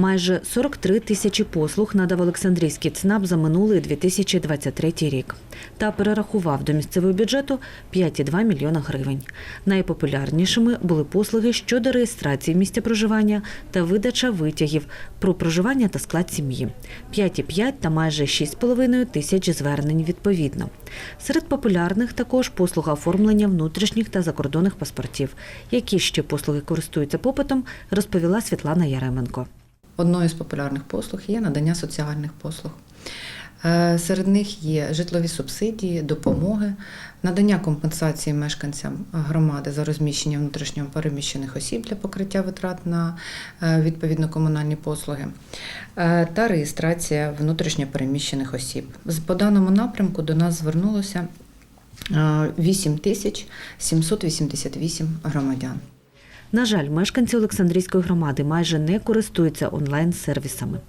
Майже 43 тисячі послуг надав Олександрійський ЦНАП за минулий 2023 рік та перерахував до місцевого бюджету 5,2 мільйона гривень. Найпопулярнішими були послуги щодо реєстрації місця проживання та видача витягів про проживання та склад сім'ї. 5,5 та майже 6,5 тисяч звернень відповідно. Серед популярних також послуга оформлення внутрішніх та закордонних паспортів. Які ще послуги користуються попитом, розповіла Світлана Яременко. Одною з популярних послуг є надання соціальних послуг. Е, Серед них є житлові субсидії, допомоги, надання компенсації мешканцям громади за розміщення внутрішньо переміщених осіб для покриття витрат на е, відповідно комунальні послуги е, та реєстрація внутрішньо переміщених осіб. По даному напрямку до нас звернулося е, 8 788 громадян. На жаль, мешканці Олександрійської громади майже не користуються онлайн-сервісами.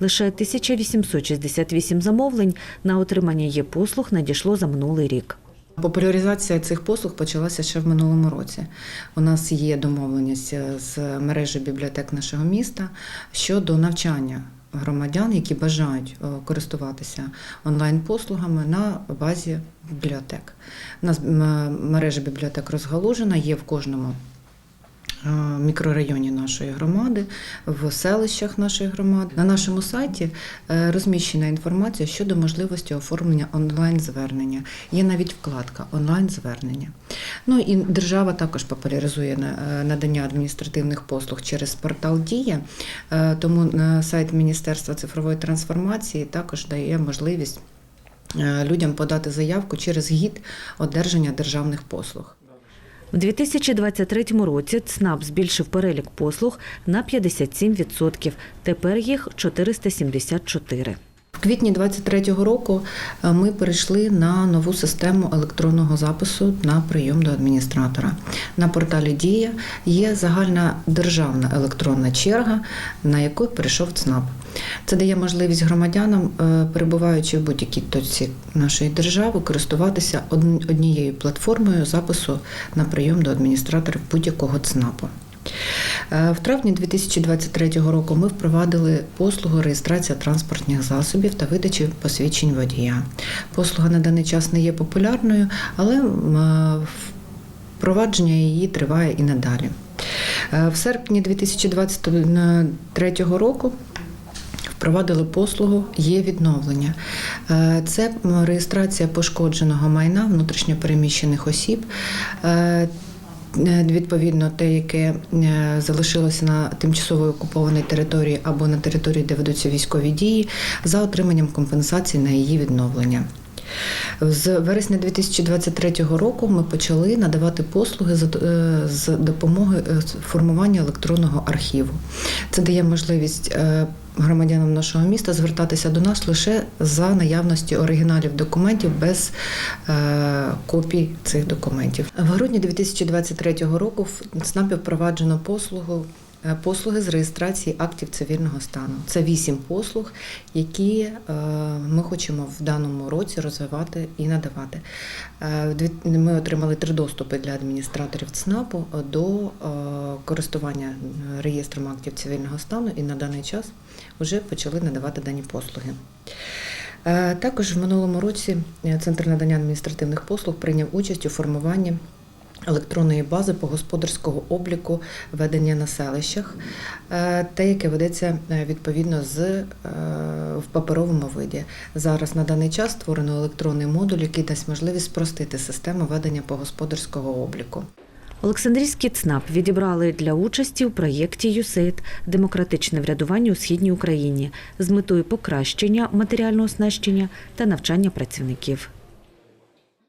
Лише 1868 замовлень на отримання є послуг надійшло за минулий рік. Популяризація цих послуг почалася ще в минулому році. У нас є домовленість з мережі бібліотек нашого міста щодо навчання громадян, які бажають е, користуватися онлайн-послугами на базі бібліотек. У нас мережа бібліотек розгалужена, є в кожному е, мікрорайоні нашої громади, в селищах нашої громади. На нашому сайті е, розміщена інформація щодо можливості оформлення онлайн-звернення. Є навіть вкладка онлайн-звернення. Ну і держава також популяризує е, надання адміністративних послуг через портал Дія, Е, тому сайт Міністерства цифрової трансформації також дає можливість е, людям подати заявку через гід одержання державних послуг. У 2023 році ЦНАП збільшив перелік послуг на 57%. Тепер їх 474. В квітні 23-го року е, ми перейшли на нову систему електронного запису на прийом до адміністратора. На порталі Дія є загальна державна електронна черга, на яку перейшов ЦНАП. Це дає можливість громадянам, е, перебуваючи в будь-якій точці нашої держави, користуватися однією платформою запису на прийом до адміністратора будь-якого ЦНАПу. Е, В травні 2023 року ми впровадили послугу реєстрація транспортних засобів та видачі посвідчень водія. Послуга на даний час не є популярною, але е, впровадження її триває і надалі. В серпні 2023 року Впровадили послугу є відновлення. Е, Це реєстрація пошкодженого майна внутрішньопереміщених осіб. Е, е, Відповідно, те, яке залишилося на тимчасово окупованій території або на території, де ведуться військові дії, за отриманням компенсації на її відновлення. З вересня 2023 року ми почали надавати послуги з допомогою е, формування електронного архіву. Це дає можливість громадянам нашого міста звертатися до нас лише за наявності оригіналів документів без е, копій цих документів. В грудні 2023 року в ЦНАПі впроваджено послугу. Е, Послуги з реєстрації актів цивільного стану. Це вісім послуг, які е, ми хочемо в даному році розвивати і надавати. Е, Ми отримали три доступи для адміністраторів ЦНАПу до користування реєстром актів цивільного стану і на даний час вже почали надавати дані послуги. Також в минулому році Центр надання адміністративних послуг прийняв участь у формуванні електронної бази по господарського обліку ведення на селищах, е, те, яке ведеться е, відповідно з е, в паперовому виді. Зараз на даний час створено електронний модуль, який дасть можливість спростити систему ведення по господарського обліку. Олександрійський ЦНАП відібрали для участі у проєкті «ЮСЕЙД Демократичне врядування у східній Україні з метою покращення матеріального оснащення та навчання працівників.